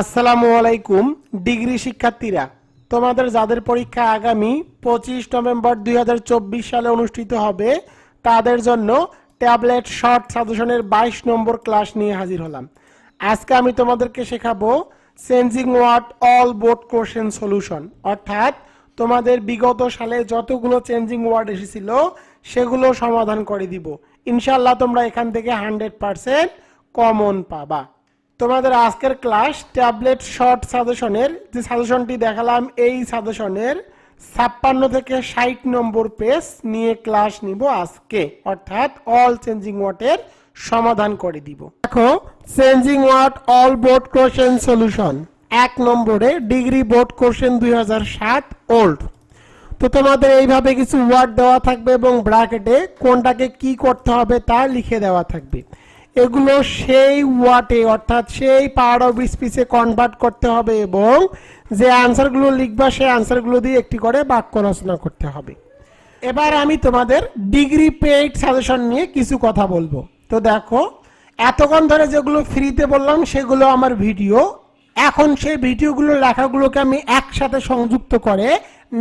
আসসালামু আলাইকুম, ডিগ্রি শিক্ষার্থীরা। তোমাদের যাদের পরীক্ষা আগামী পঁচিশ নভেম্বর দুই হাজার চব্বিশ সালে অনুষ্ঠিত হবে, তাদের জন্য ট্যাবলেট শর্ট সাজেশনের বাইশ নম্বর ক্লাস নিয়ে হাজির হলাম। আজকে আমি তোমাদেরকে শেখাবো changing word all board question solution. অর্থাৎ তোমাদের বিগত সালে যতগুলো চেঞ্জিং ওয়ার্ড এসেছিল, সেগুলো সমাধান করে দিব। ইনশাল্লাহ তোমরা এখান থেকে হান্ড্রেড পারসেন্ট কমন পাবা। তোমাদের আজকের ক্লাস ট্যাবলেট শর্ট সাজেশনের যে সাজেশনটি দেখালাম, এই সাজেশনের ছাপ্পান্ন থেকে ষাট নম্বর পেজ নিয়ে ক্লাস নিব আজকে। অর্থাৎ অল চেঞ্জিং ওয়ার্ডের সমাধান করে দিব। দেখো changing word all board question solution এক নম্বরে ডিগ্রি বোর্ড কোশ্চেন দুই হাজার সাত ওল্ড তো তোমাদের এইভাবে কিছু ওয়ার্ড দেওয়া থাকবে এবং ব্র্যাকেটে কোনটাকে কি করতে হবে তা লিখে দেওয়া থাকবে। এগুলো সেই ওয়াটে অর্থাৎ সেই পাওয়ার অফ স্পিচে কনভার্ট করতে হবে এবং যে আনসারগুলো লিখবা, সেই আনসারগুলো দিয়ে একটি করে বাক্য রচনা করতে হবে। এবার আমি তোমাদের ডিগ্রি পেইড সাজেশন নিয়ে কিছু কথা বলব। তো দেখো, এতক্ষণ ধরে যেগুলো ফ্রিতে বললাম, সেগুলো আমার ভিডিও এখন সেই ভিডিওগুলো লেখাগুলোকে আমি একসাথে সংযুক্ত করে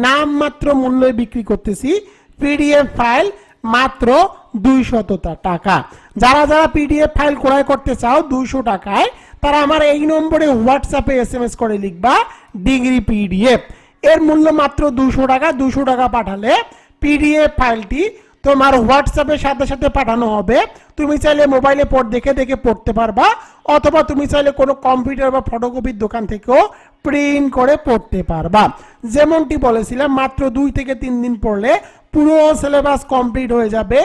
নামমাত্র মূল্যে বিক্রি করতেছি। পিডিএফ ফাইল মাত্র দুইশত টাকা। যারা যারা পিডিএফ ফাইল ক্রয় করতে চাও দুইশো টাকায়, তারা আমার এই নম্বরে হোয়াটসঅ্যাপে এস এম এস করে লিখবা, ডিগ্রি পিডিএফ এর মূল্য মাত্র দুশো টাকা দুশো টাকা পাঠালে পিডিএফ ফাইলটি তোমার হোয়াটসঅ্যাপের সাথে সাথে পাঠানো হবে। তুমি চাইলে মোবাইলে পড়, দেখে দেখে পড়তে পারবা। অথবা তুমি চাইলে কোনো কম্পিউটার বা ফটোকপির দোকান থেকেও প্রিন্ট করে পড়তে পারবা। যেমনটি বলেছিলাম, মাত্র দুই থেকে তিন দিন পড়লে পুরো সিলেবাস কমপ্লিট হয়ে যাবে।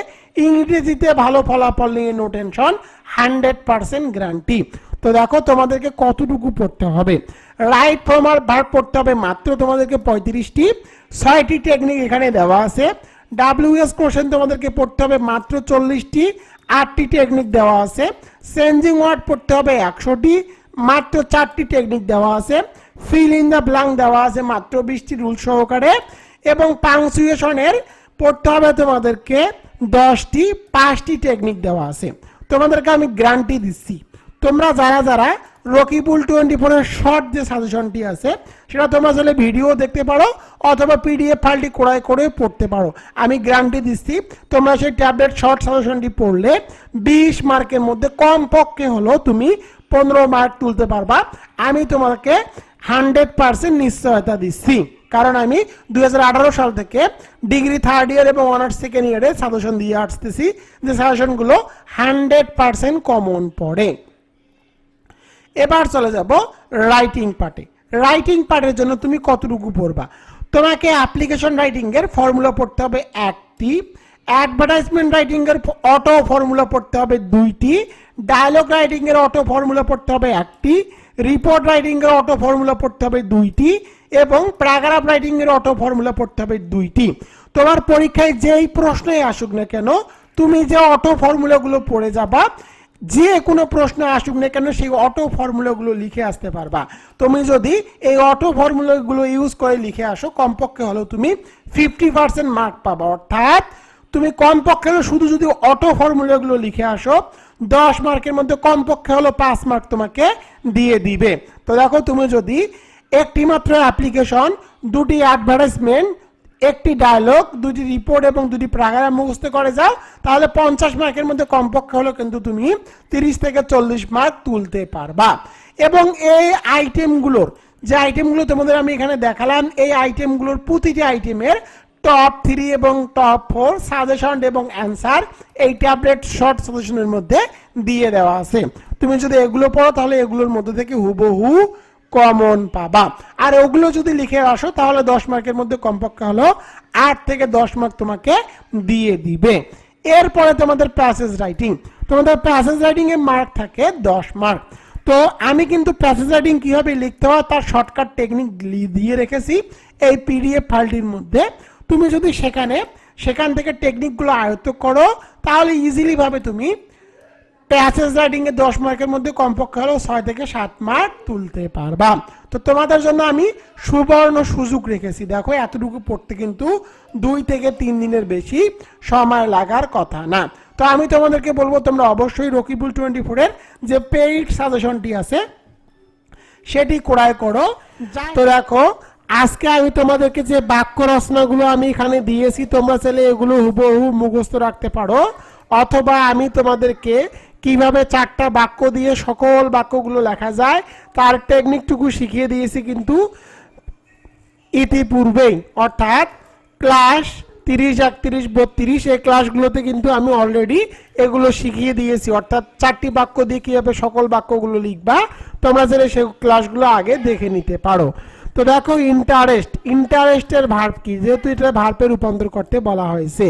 ইংরেজিতে ভালো ফলাফল নিয়ে no tension hundred percent guarantee তো দেখো তোমাদেরকে কতটুকু পড়তে হবে। রাইট ফর্ম আর পড়তে হবে, মাত্র তোমাদেরকে পঁয়ত্রিশটি। ছয়টি টেকনিক এখানে দেওয়া আছে। ডাব্লিউএস কোশ্চেন তোমাদেরকে পড়তে হবে, মাত্র চল্লিশটি, আটটি টেকনিক দেওয়া আছে। চেঞ্জিং ওয়ার্ড পড়তে হবে একশোটি, মাত্র চারটি টেকনিক দেওয়া আছে। ফিল ইন দ্য ব্লাঙ্ক দেওয়া আছে মাত্র বিশটি রুল সহকারে। এবং পাংচুয়েশনের পড়তে হবে তোমাদেরকে দশটি, পাঁচটি টেকনিক দেওয়া আছে। তোমাদেরকে আমি গ্যারান্টি দিচ্ছি। তোমরা যারা যারা রকিবুল টোয়েন্টি ফোরের শর্ট যে সাজেশনটি আছে, সেটা তোমরা চাইলে ভিডিও দেখতে পারো অথবা পিডিএফ ফাইলটি ক্রয় করে পড়তে পারো। আমি গ্যারান্টি দিচ্ছি, তোমরা সেই ট্যাবলেট শর্ট সাজেশনটি পড়লে বিশ মার্কের মধ্যে কম পক্ষে হলো তুমি পনেরো মার্ক তুলতে পারবা। আমি তোমাকে হান্ড্রেড পার্সেন্ট নিশ্চয়তা দিচ্ছি, কারণ আমি দু হাজার আঠারো সাল থেকে ডিগ্রি থার্ড ইয়ার এবং অনার্স সেকেন্ড ইয়ারে সাজেশন দিয়ে আসতেছি, যে সাজেশনগুলো হান্ড্রেড পার্সেন্ট কমন পড়ে। এবার চলে যাব রাইটিং পার্টে রাইটিং পার্টের জন্য তুমি কতটুকু পড়বা? তোমাকে অ্যাপ্লিকেশন রাইটিং এর ফর্মুলা পড়তে হবে একটি অ্যাডভার্টাইজমেন্ট রাইটিং এর অটো ফর্মুলা পড়তে হবে দুইটি ডায়লগ রাইটিং এর অটো ফর্মুলা পড়তে হবে একটি রিপোর্ট রাইটিং এর অটো ফর্মুলা পড়তে হবে দুইটি, এবং প্যারাগ্রাফ রাইটিং এর অটো ফর্মুলা পড়তে হবে দুইটি। তোমার পরীক্ষায় যেই প্রশ্নই আসুক না কেন, তুমি যে অটো ফর্মুলাগুলো পড়ে যাবা যে কোনো প্রশ্ন আসুক না কেন সেই অটো ফর্মুলাগুলো লিখে আসতে পারবা। তুমি যদি এই অটো ফর্মুলাগুলো ইউজ করে লিখে আসো, কমপক্ষে হলেও তুমি ফিফটি পার্সেন্ট মার্ক পাবা। অর্থাৎ তুমি কমপক্ষে হলেও শুধু যদি অটো ফর্মুলাগুলো লিখে আসো, দশ মার্কের মধ্যে কমপক্ষে হলো পাঁচ মার্ক তোমাকে দিয়ে দিবে। তো দেখো তুমি যদি একটি মাত্র অ্যাপ্লিকেশন দুটি অ্যাডভার্টাইজমেন্ট একটি ডায়লগ দুটি রিপোর্ট এবং দুটি প্রাগারা মুখস্থ করে যাও তাহলে পঞ্চাশ মার্কের মধ্যে কমপক্ষে হলো কিন্তু তুমি তিরিশ থেকে চল্লিশ মার্ক তুলতে পারবা। এবং এই আইটেমগুলোর যে আইটেমগুলো তোমাদের আমি এখানে দেখালাম, এই আইটেমগুলোর প্রতিটি আইটেমের টপ থ্রি এবং টপ ফোর সাজেশন এবং অ্যান্সার এই ট্যাবলেট শর্ট সাজেশনের মধ্যে দিয়ে দেওয়া আছে। তুমি যদি এগুলো পড়ো, তাহলে এগুলোর মধ্যে থেকে হুবহু কমন পাবা। আর ওগুলো যদি লিখে আসো, তাহলে দশ মার্কের মধ্যে কমপক্ষে হলো আট থেকে দশ মার্ক তোমাকে দিয়ে দিবে। এরপরে তোমাদের প্যাসেজ রাইটিং তোমাদের প্যাসেজ রাইটিং এর মার্ক থাকে দশ মার্ক। তো আমি কিন্তু প্যাসেজ রাইটিং কীভাবে লিখতে হয়, তার শর্টকাট টেকনিক দিয়ে রেখেছি এই পিডিএফ ফাইলটির মধ্যে। তুমি যদি সেখানে, সেখান থেকে টেকনিকগুলো আয়ত্ত করো, তাহলে ইজিলি ভাবে তুমি প্যাসেজ রাইটিং এ দশ মার্কের মধ্যে কমপক্ষে হলেও ছয় থেকে সাত মার্ক তুলতে পারবা। তো তোমাদের জন্য আমি সুবর্ণ সুযোগ রেখেছি। দেখো এতটুকু পড়তে কিন্তু দুই থেকে তিন দিনের বেশি সময় লাগার কথা না। তো আমি তোমাদেরকে বলব তোমরা অবশ্যই রকিবুল টোয়েন্টি ফোরের যে পেইড সাজেশনটি আছে সেটি ক্রয় করো। তো দেখো আজকে আমি তোমাদেরকে যে বাক্য রচনাগুলো আমি এখানে দিয়েছি তোমরা চাইলে এগুলো হুবহু মুখস্থ রাখতে পারো। অথবা আমি তোমাদেরকে কীভাবে চারটা বাক্য দিয়ে সকল বাক্যগুলো লেখা যায়, তার টেকনিকটুকু শিখিয়ে দিয়েছি কিন্তু ইতিপূর্বেই। অর্থাৎ ক্লাস তিরিশ, একত্রিশ, বত্রিশ, এই ক্লাসগুলোতে কিন্তু আমি অলরেডি এগুলো শিখিয়ে দিয়েছি। অর্থাৎ চারটি বাক্য দিয়ে কীভাবে সকল বাক্যগুলো লিখবা, তোমরা যেন সেই ক্লাসগুলো আগে দেখে নিতে পারো। তো দেখো ইন্টারেস্ট ইন্টারেস্টের ভার্ব কি? যেহেতু এটা ভার্বে রূপান্তর করতে বলা হয়েছে।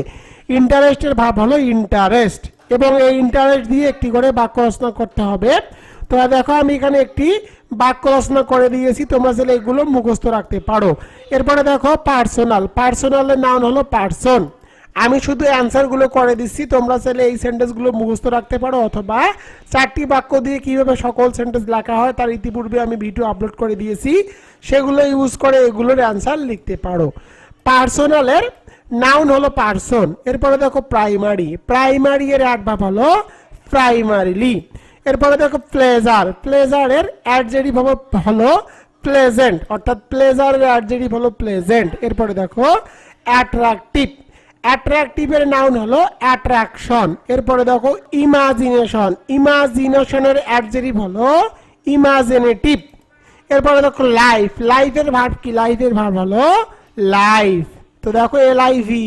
ইন্টারেস্টের ভার্ব হলো ইন্টারেস্ট এবং এই ইন্টারেস্ট দিয়ে একটি করে বাক্য রচনা করতে হবে। তো দেখো, আমি এখানে একটি বাক্য রচনা করে দিয়েছি, তোমরা চাইলে এগুলো মুখস্থ রাখতে পারো। এরপরে দেখো পার্সোনাল পার্সোনালের নাম হলো পার্সন আমি শুধু অ্যান্সারগুলো করে দিচ্ছি, তোমরা চাইলে এই সেন্টেন্সগুলো মুখস্থ রাখতে পারো, অথবা চারটি বাক্য দিয়ে কীভাবে সকল সেন্টেন্স লেখা হয়, তার ইতিপূর্বে আমি ভিডিও আপলোড করে দিয়েছি। সেগুলো ইউজ করে এগুলোর অ্যান্সার লিখতে পারো। পার্সোনালের নাউন হলো পার্সন এরপরে দেখো প্রাইমারি প্রাইমারি এর অ্যাডভার্ব হলো প্রাইমারিলি এরপরে দেখো প্লেজার প্লেজারের অ্যাডজেটিভ হলো প্লেজেন্ট অর্থাৎ প্লেজারের অ্যাডজেটিভ হলো প্লেজেন্ট এরপরে দেখো অ্যাট্রাকটিভ অ্যাট্রাকটিভের নাউন হলো অ্যাট্রাকশন এরপরে দেখো ইমাজিনেশন ইমাজিনেশনের অ্যাডজেটিভ হলো ইমাজিনেটিভ এরপরে দেখো লাইফ লাইফের ভার্ব কি? লাইফের ভার্ব হলো লাইফ তো দেখো এল আই ভি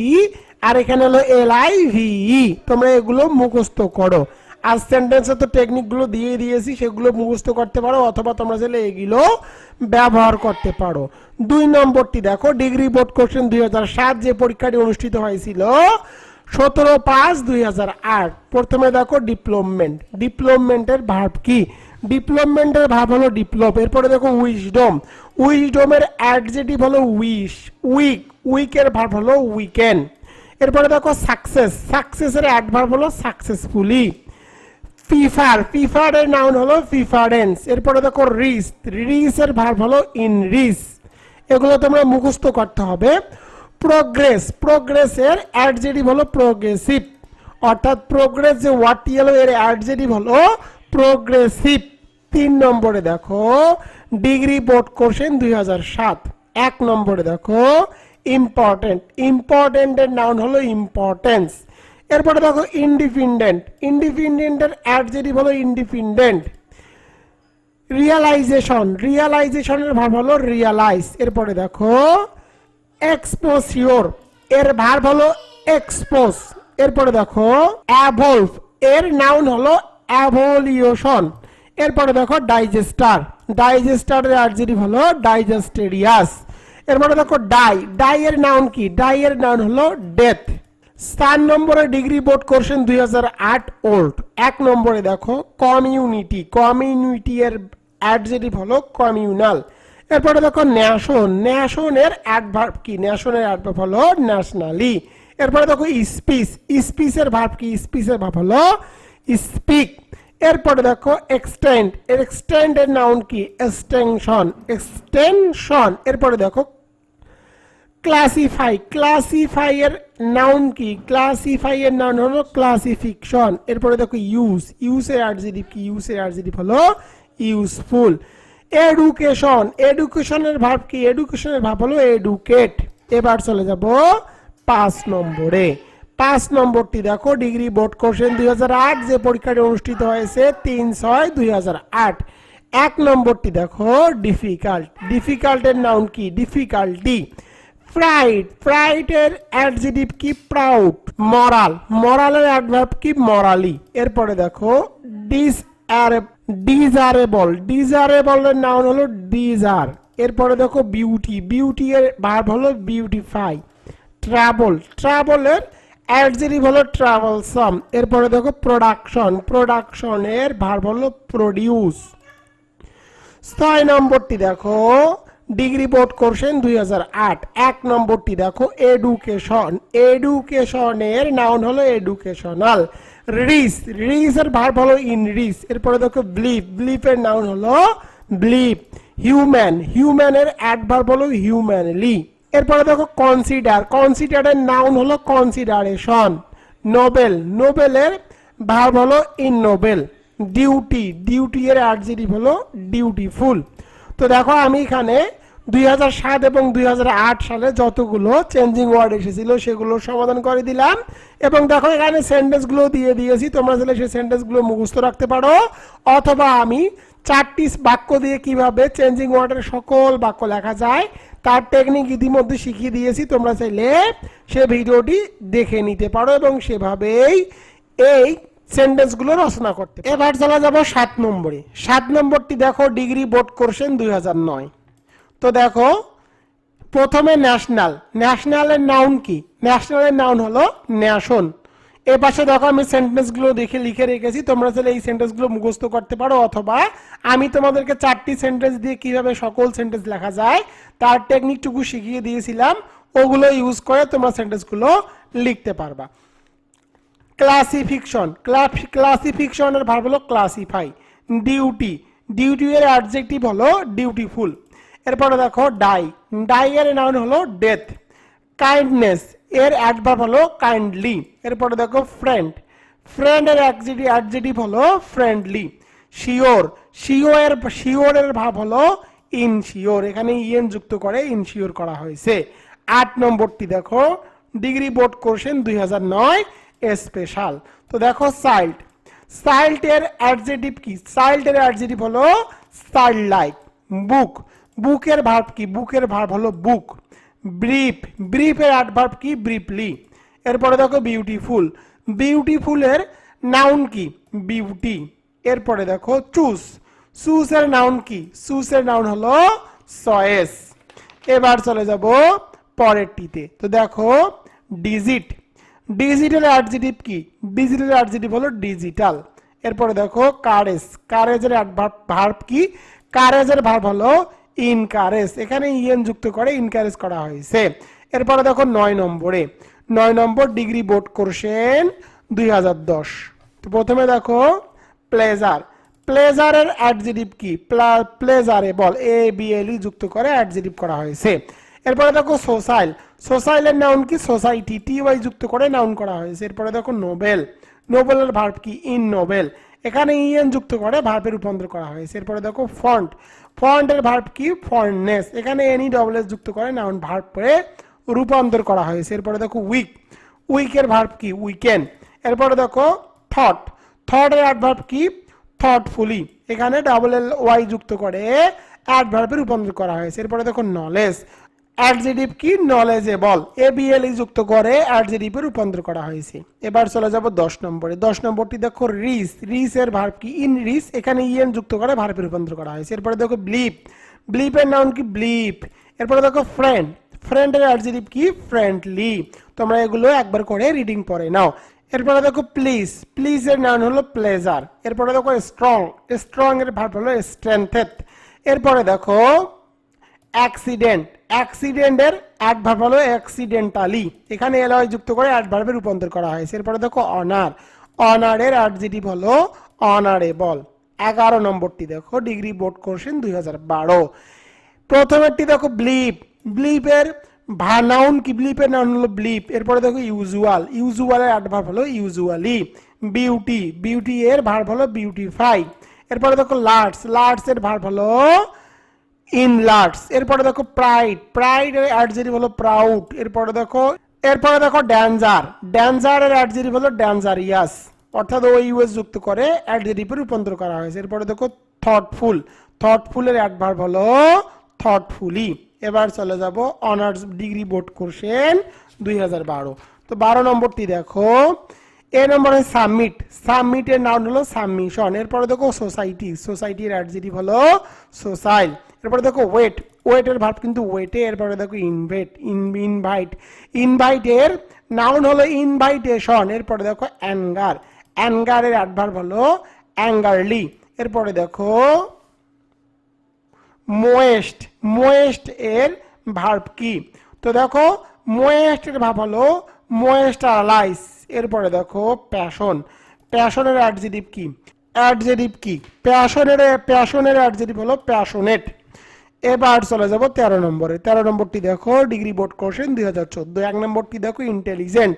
আর এখানে হলো এল আই ভি তোমরা এগুলো মুখস্থ করো। আর সেন্টেন্সে তো টেকনিকগুলো দিয়ে দিয়েছি, সেগুলো মুখস্থ করতে পারো অথবা তোমরা চাইলে এগুলো ব্যবহার করতে পারো। দুই নম্বরটি দেখো ডিগ্রি বোর্ড কোশ্চেন দুই হাজার সাত যে পরীক্ষাটি অনুষ্ঠিত হয়েছিল সতেরো পাঁচ দুই হাজার আট। প্রথমে দেখো ডিপ্লোপমেন্ট ডিপ্লোপমেন্টের ভাব কি? ডিপ্লোপমেন্টের ভাব হলো ডিপ্লোপ এরপরে দেখো উইজডম উইজডমের অ্যাডজেটিভ হলো উইশ উইক উইকের ভাব হলো উইকেন্ড এরপরে দেখো সাকসেস সাকসেসের অ্যাডভার্ব হলো সাকসেসফুলি ফিফার ফিফার এর নাউন হলো ফিফারেন্স এরপরে দেখো রিস রিস এর ভার্ব হলো ইন রিস এগুলো তোমরা মুখস্থ করতে হবে। প্রোগ্রেস প্রোগ্রেসের অ্যাডজেটিভ হলো প্রোগ্রেসিভ অর্থাৎ প্রোগ্রেস যে ওয়ার্ডটি হলো এর অ্যাডজেটিভ হলো প্রোগ্রেসিভ তিন নম্বরে দেখো, ডিগ্রি বোর্ড কোশ্চেন দুই হাজার সাত। এক নম্বরে দেখো ইম্পর্টেন্ট ইম্পর্টেন্টের নাউন হলো ইম্পর্টেন্স এরপরে দেখো ইন্ডিপেন্ডেন্ট ইন্ডিপেন্ডেন্টের অ্যাডজেটিভ হলো ইন্ডিপেন্ডেন্ট রিয়ালাইজেশন রিয়ালাইজেশনের ভাব হলো রিয়ালাইজ এরপরে দেখো এক্সপোসিওর এর ভার্ব হলো এক্সপোজ এরপরে দেখো অ্যাভলভ এর নাউন হলো অ্যাভলিউশন এরপরে দেখো ডাইজেস্টার ডাইজেস্টারের অ্যাডজেটিভ হলো ডাইজেস্টেরিয়াস এরপরে দেখো ডাই ডাই এর নাউন কি? ডাই এর নাউন হলো ডেথ চার নম্বরে ডিগ্রি বোর্ড কোশ্চেন দুই ওল্ড এক নম্বরে দেখো কমিউনিটি কমিউনিটি এর অ্যাডজেটিভ হলো কমিউনাল এরপরে দেখো ন্যাশন ন্যাশনের অ্যাডভার্ব কি? ন্যাশনের অ্যাডভার্ব হলো ন্যাশনালি এরপরে দেখো স্পিচ স্পিচের ভার্ব কি? স্পিচের ভার্ব হলো স্পিক এরপরে দেখো এক্সটেন্ড এর এক্সটেন্ড এর নাউন কি? এক্সটেনশন এক্সটেনশন এরপরে দেখো ক্লাসিফাই ক্লাসিফাই এর নাউন কি? ক্লাসিফাই এর নাউন হলো ক্লাসিফিকশন এরপরে দেখো ইউজ ইউজ এর অ্যাডজেটিভ কি? ইউজ এর অ্যাডজেটিভ হলো ইউজফুল এডুকেশন এডুকেশনের ভাব কি? এডুকেশনের ভাব হলো এডুকেট এবার চলে যাব পাঁচ নম্বরে। পাঁচ নম্বরটি দেখো, ডিগ্রি বোর্ড কোশ্চেন দুই যে পরীক্ষাটি অনুষ্ঠিত হয়েছে তিন ছয় দুই এক নম্বরটি দেখো ডিফিকাল্ট ডিফিকাল্টের নাউন কি? ডিফিকাল্টি ফ্রাইড ফ্রাইডের অ্যাডজেটিভ কি? প্রাউড মরাল মরালের অ্যাডভার্ব কি? মরালি এরপরে দেখো ডিস ডিজারেবল ডিজারেবলের নাউন হলো ডিজার এরপরে দেখো বিউটি বিউটি এর ভার্ব হলো বিউটিফাই ট্রাভেল ট্রাভেলের অ্যাডজেটিভ হলো ট্রাভেলসাম এরপরে দেখো প্রোডাকশন প্রোডাকশনের ভার্ব হলো প্রডিউস ছয় নম্বরটি দেখো ডিগ্রি বোর্ড কোর্সেন দুই এক নম্বরটি দেখো এডুকেশন এডুকেশনের নাউন হলো এডুকেশনাল রিস রিসের ভার্ব হলো ইন রিস এরপরে দেখো ব্লিপ ব্লিপের নাউন হলো ব্লিপ হিউম্যান হিউম্যানের অ্যাডভার্ব হলো হিউম্যানলি এরপরে দেখো কনসিডার কনসিডারের নাউন হলো কনসিডারেশন নোবেল নোবেলের ভার্ব হলো ইন নোবেল ডিউটি ডিউটি এর অ্যাডজেটিভ হলো ডিউটিফুল তো দেখো, আমি এখানে দুই এবং দুই হাজার আট সালে যতগুলো চেঞ্জিং ওয়ার্ড এসেছিল সেগুলো সমাধান করে দিলাম। এবং দেখো, এখানে সেন্টেন্সগুলো দিয়ে দিয়েছি। তোমরা চাইলে সেই সেন্টেন্সগুলো মুখস্থ রাখতে পারো। অথবা আমি চারটি বাক্য দিয়ে কীভাবে চেঞ্জিং ওয়ার্ডের সকল বাক্য লেখা যায়, তার টেকনিক ইতিমধ্যে শিখিয়ে দিয়েছি। তোমরা চাইলে সে ভিডিওটি দেখে নিতে পারো এবং সেভাবেই এই সেন্টেন্সগুলো রচনা করতে এবার চলে যাব সাত নম্বরে। সাত নম্বরটি দেখো, ডিগ্রি বোর্ড কোর্সেন দুই নয়। তো দেখো, প্রথমে ন্যাশনাল ন্যাশনালের নাউন কি? ন্যাশনালের নাউন হলো ন্যাশন এ পাশে দেখো আমি সেন্টেন্সগুলো দেখে লিখে রেখেছি, তোমরা চাইলে এই সেন্টেন্সগুলো মুখস্থ করতে পারো, অথবা আমি তোমাদেরকে চারটি সেন্টেন্স দিয়ে কীভাবে সকল সেন্টেন্স লেখা যায়, তার টেকনিকটুকু শিখিয়ে দিয়েছিলাম, ওগুলো ইউজ করে তোমরা সেন্টেন্সগুলো লিখতে পারবা। ক্লাসিফিকশন ক্লাসিফিকশনের ভার্ব হলো ক্লাসিফাই ডিউটি ডিউটি এর অ্যাডজেক্টিভ হলো ডিউটিফুল এরপরে দেখো ডাই ডাই এর নাউন হলো ডেথ কাইন্ডনেস এর অ্যাডভার্ব হলো কাইন্ডলি এরপরে দেখো ফ্রেন্ড ফ্রেন্ড এর অ্যাডজেটিভ অ্যাডজেটিভ হলো ফ্রেন্ডলি শিওর শিওর এর শিওর এর ভাব হলো ইনশিওর এখানে ইএন যুক্ত করে ইনশিওর করা হয়েছে। আট নম্বরটি দেখো। ডিগ্রি বোর্ড কোর্সেন দুই হাজার নয় স্পেশাল তো দেখো সাইল্ড এর অ্যাডজেটিভ কি? সাইল্ড এর অ্যাডজেটিভ হলো সাইল্ড লাইক বুক বুকের ভার্ব কি? বুকের ভার্ব হলো বুক। ব্রিফ। ব্রিফের অ্যাডভার্ব কি? ব্রিফলি। এরপরে দেখো বিউটিফুল। বিউটিফুলের নাউন কি? বিউটি। এরপরে দেখো চুজ চুজের নাউন কি? চুজের নাউন হলো চয়েস। এবার চলে যাব পরেরটিতে। তো দেখো ডিজিট ডিজিটাল অ্যাডজেটিভ কি? ডিজিটাল অ্যাডজেটিভ হলো ডিজিটাল এরপরে দেখো কারেজ। কারেজের ভার্ব কি? কারেজের ভার্ব হলো ইনকারেজ এখানে ইএন যুক্ত করে ইনকারেজ করা হয়েছে। এরপরে দেখো নয় নম্বরে। নয় নম্বর ডিগ্রি বোর্ড কোর্সেন দুই তো প্রথমে দেখো প্লেজার। প্লেজারের অ্যাডজেটিভ কি? প্লেজারে বল এ বি এল ই যুক্ত করে অ্যাডজেটিভ করা হয়েছে। এরপরে দেখো সোসাইল সোসাইলের নাউন কি? সোসাইটি। টি ওয়াই যুক্ত করে নাউন করা হয়েছে। এরপরে দেখো নোবেল। নোবেলের ভার্ব কি? Ennoble. এখানে ইএন যুক্ত করে ভার্বের রূপান্তর করা হয়েছে। এরপরে দেখো ফন্ট ফন্টের ভার্ব কি? ফন্টনেস এখানে এনি ডবল এস যুক্ত করে নাউন করে রূপান্তর করা হয়েছে। এরপরে দেখো উইক উইকের ভার্ব কি? উইকেন এরপরে দেখো থট থটের অ্যাডভার্ব কি? থটফুলি এখানে ডাবল এল ওয়াই যুক্ত করে অ্যাডভার্বে রূপান্তর করা হয়েছে। এরপরে দেখো নলেজ অ্যাডজেটিভ কি নলেজেবল এ বি এল যুক্ত করে অ্যাডজেটিভে রূপান্তর করা হয়েছে। এবার চলে যাব দশ নম্বরে। দশ নম্বরটি দেখো রিস। রিস এর ভার্ব কি? ইন রিস, এখানে ইএন যুক্ত করে ভার্বে রূপান্তর করা হয়েছে। এরপরে দেখো ব্লিপ ব্লিপের নাউন কি? ব্লিপ এরপরে দেখো ফ্রেন্ড ফ্রেন্ডের অ্যাডজেটিভ কি? ফ্রেন্ডলি তোমরা এগুলো একবার করে রিডিং পড়ে নাও। এরপরে দেখো প্লিজ প্লিজ এর নাউন হলো প্লেজার এরপরে দেখো স্ট্রং স্ট্রং এর ভার্ব হলো স্ট্রেংথেড এরপরে দেখো অ্যাক্সিডেন্ট অ্যাক্সিডেন্টের অ্যাডভার্ব হলো অ্যাক্সিডেন্টালি এখানে এলয় যুক্ত করে অ্যাডভার্বে রূপান্তর করা হয়েছে। এরপরে দেখো অনার অনারের অ্যাডজেটিভ হলো অনারেবল এগারো নম্বরটি দেখো ডিগ্রি বোর্ড কোর্সেন দুই হাজার বারো। প্রথমেরটি দেখো ব্লিপ ব্লিপের নাউন কি? ব্লিপের নাউন হলো ব্লিপ এরপরে দেখো ইউজুয়াল ইউজুয়ালের অ্যাডভার্ব হলো ইউজুয়ালি বিউটি বিউটি এর ভার্ব হলো বিউটিফাই এরপরে দেখো লার্টস লার্টস এর ভার্ব হলো ইন লার্টস এরপরে দেখো প্রাইড প্রাইড এর অ্যাডজেটিভ হলো প্রাউড এরপরে দেখো এরপরে দেখো ড্যাঞ্জার ড্যাঞ্জার এর অ্যাডজেটিভ হলো ড্যানজার ড্যাঞ্জারিয়াস অর্থাৎ ও ইউএস যুক্ত করে অ্যাডজেটিভে রূপান্তর করা হয়েছে, এরপরে দেখো থটফুল থটফুলের অ্যাডভার্ব হলো থটফুলি এবার চলে যাব অনার্স ডিগ্রি বোর্ড কোর্সেন দুই হাজার বারো, তো বারো নম্বরটি দেখো এ নম্বরে সাবমিট সাবমিটের নাম হলো সাবমিশন এরপরে দেখো সোসাইটি সোসাইটির অ্যাডজেটিভ হলো সোসাইল এরপরে দেখো ওয়েট ওয়েটের ভার্ব কিন্তু ওয়েটে এরপরে দেখো ইনভেট ইনভাইট ইনভাইটের নাউন হলো ইনভাইটেশন এরপরে দেখো অ্যাঙ্গার অ্যাঙ্গারের অ্যাডভার্ব হলো অ্যাঙ্গারলি এরপরে দেখো মোয়েস্ট মোয়েস্ট এর ভার্ব কি? তো দেখো মোয়েস্ট এর ভাব হলো মোয়েস্টারালাইজ এরপরে দেখো প্যাশন প্যাশনের অ্যাডজেটিভ কি? অ্যাডজেটিভ কি? প্যাশনের প্যাশনের অ্যাডজেটিভ হলো প্যাশনেট এবার চলে যাব তেরো নম্বরে। তেরো নম্বরটি দেখো ডিগ্রি বোর্ড কোশ্চেন দুই হাজার চোদ্দ। এক নম্বরটি দেখো ইন্টেলিজেন্ট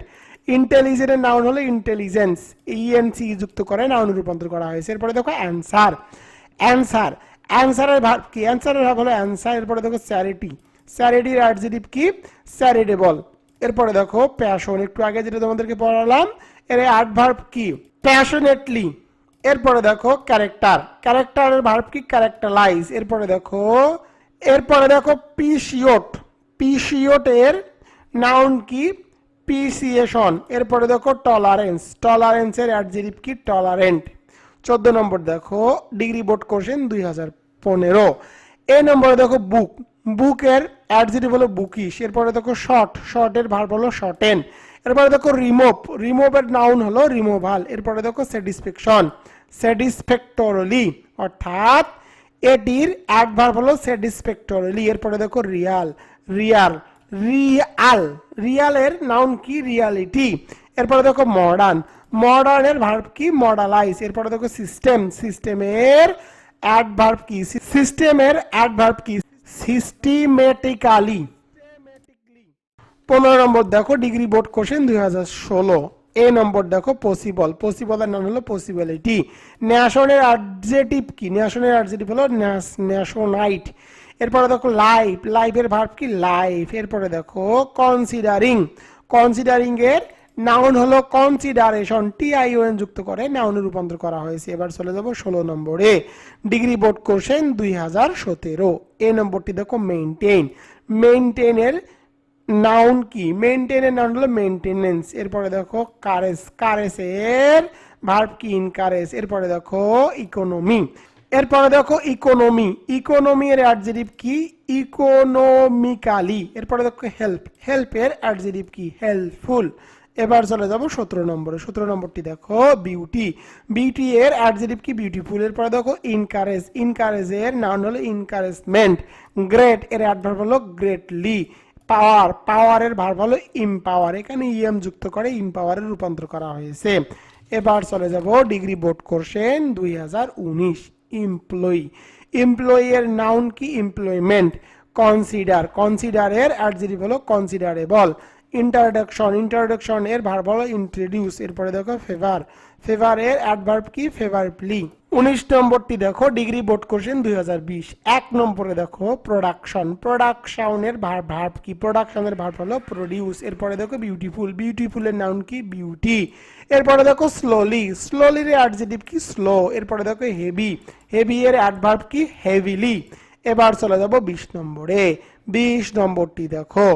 ইন্টেলিজেন্টের নাউন হলো ইন্টেলিজেন্স ইএনসি যুক্ত করে নাউন রূপান্তর করা হয়েছে। এরপরে দেখো অ্যান্সার অ্যান্সার অ্যান্সারের ভার্ব কি? অ্যান্সারের ভাব হলো অ্যান্সার এরপরে দেখো চ্যারিটি চ্যারিটির অ্যাডজেটিভ কি? চ্যারিটেবল এরপরে দেখো প্যাশন একটু আগে যেটা তোমাদেরকে পড়ালাম, এর অ্যাডভার্ব কি? প্যাশনেটলি এরপরে দেখো ক্যারেক্টার ক্যারেক্টারের ভার্ব কি? ক্যারেক্টারাইজ এরপরে দেখো এরপরে দেখো পিসিওট পিসিওট এর নাউন কি? পিসিয়েশন এরপরে দেখো টলারেন্স টলারেন্সের অ্যাডজেটিভ কি? টলারেন্ট চোদ্দ নম্বর দেখো ডিগ্রি বোর্ড কোশ্চেন দুই হাজার পনেরো। এ নম্বরে দেখো বুক বুকের অ্যাডজেটিভ হলো বুকিশ এরপরে দেখো শর্ট শর্টের ভার্ব হলো শর্টেন এরপরে দেখো রিমুভ রিমুভের নাউন হলো রিমুভাল এরপরে দেখো স্যাটিসফ্যাকশন স্যাটিসফ্যাক্টরলি অর্থাৎ এটির অ্যাডভার্ব হলো স্যাটিসফ্যাক্টরলি এরপরে দেখো রিয়াল রিয়াল রিয়াল রিয়ালের নাউন কি? রিয়ালিটি এরপরে দেখো মডার্ন মডার্নের ভার্ব কি? মডালাইজ এরপরে দেখো সিস্টেম সিস্টেমের অ্যাডভার্ব কি? সিস্টেমের অ্যাডভার্ব কি? সিস্টেমেটিক্যালি পনেরো নম্বর দেখো ডিগ্রি বোর্ড কোশ্চেন দুই হাজার ষোলো। এ নম্বর দেখো পসিবল পসিবলের নাম হলো পসিবিলিটি ন্যাশনের অ্যাডজেটিভ কি? ন্যাশনের অ্যাডজেটিভ হলো ন্যাশনাইট এরপরে দেখো লাইফ লাইফের ভার্ব কি? লাইফ এরপরে দেখো কনসিডারিং কনসিডারিং এর নাউন হলো consideration T I O N যুক্ত করে নাউনে রূপান্তর করা হয়েছে। এবার চলে যাব ষোলো নম্বরে। ডিগ্রি বোর্ড কোশ্চেন দুই হাজার সতেরো। এ নম্বরটি দেখো মেইনটেইন মেইনটেইনের নাউন কি? মেইনটেইনের নাউন হলো মেইনটেনেন্স এরপরে দেখো কারেস কারেসের ভার্ব কি? ইনকারেস এরপরে দেখো ইকোনমি এরপরে দেখো ইকোনমি ইকোনমি এর অ্যাডজেটিভ কি? ইকোনমিক্যালি এরপরে দেখো হেল্প হেল্পের অ্যাডজেটিভ কি? হেল্পফুল এবার চলে যাব সতেরো নম্বরে। সতেরো নম্বরটি দেখো বিউটি বিউটি এর অ্যাডজেটিভ কি? বিউটিফুল এরপরে দেখো ইনকারেজ ইনকারেজ এর নাউন হলো ইনকারেজমেন্ট গ্রেট এর অ্যাডভার্ব হলো গ্রেটলি পাওয়ার পাওয়ারের ভার্ব হলো ইমপাওয়ার এখানে ইএম যুক্ত করে ইমপাওয়ারে রূপান্তর করা হয়েছে। এবার চলে যাব ডিগ্রি বোর্ড কোর্সেন দুই হাজার উনিশ। এমপ্লয়ি এমপ্লয়ি এর নাউন কি? এমপ্লয়মেন্ট কনসিডার কনসিডারের অ্যাডজেটিভ হলো কনসিডারেবল ইন্টারডাকশন ইন্টারডাকশন এর ভার্ব হলো ইন্ট্রোডিউস এরপরে দেখো ফেভার ফেভার এর অ্যাডভার্ব কি? ফেভারলি উনিশ নম্বরটি দেখো ডিগ্রি বোর্ড কোশ্চেন দুই এক নম্বরে দেখো প্রোডাকশন প্রোডাকশনের ভার্ব ভার্ব কি? প্রোডাকশনের ভার্ব হলো প্রোডিউস এরপরে দেখো বিউটিফুল বিউটিফুলের নাউন কি? বিউটি এরপরে দেখো স্লোলি স্লোলির অ্যাডজেটিভ কি? স্লো এরপরে দেখো হেভি হেভি এর অ্যাডভার্ব কি? হেভিলি এবার চলে যাব বিশ নম্বরে। বিশ নম্বরটি দেখো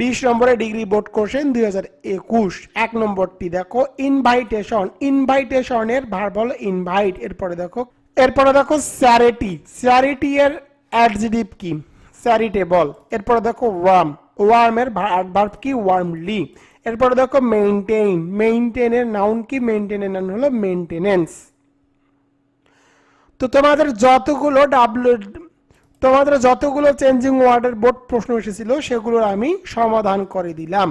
বিশ নম্বরে ডিগ্রি বোর্ড কোশ্চেন দুই হাজার একুশ। এক নম্বরটি দেখো ইনভাইটেশন ইনভাইটেশনের ভার্ব হলো ইনভাইট এরপরে দেখো এরপরে দেখো স্যারিটি স্যারিটি এর অ্যাডজেটিভ কি? স্যারিটেবল এরপরে দেখো ওয়ার্ম ওয়ার্মের ভার্ব কি? ওয়ার্মলি এরপরে দেখো মেইনটেইন মেইনটেইনের নাউন কি? মেইনটেইনের নাউন হলো মেইনটেনেন্স তো তোমাদের যতগুলো ডাব্লিউ তোমাদের যতগুলো চেঞ্জিং ওয়ার্ডের বোর্ড প্রশ্ন এসেছিল সেগুলোর আমি সমাধান করে দিলাম।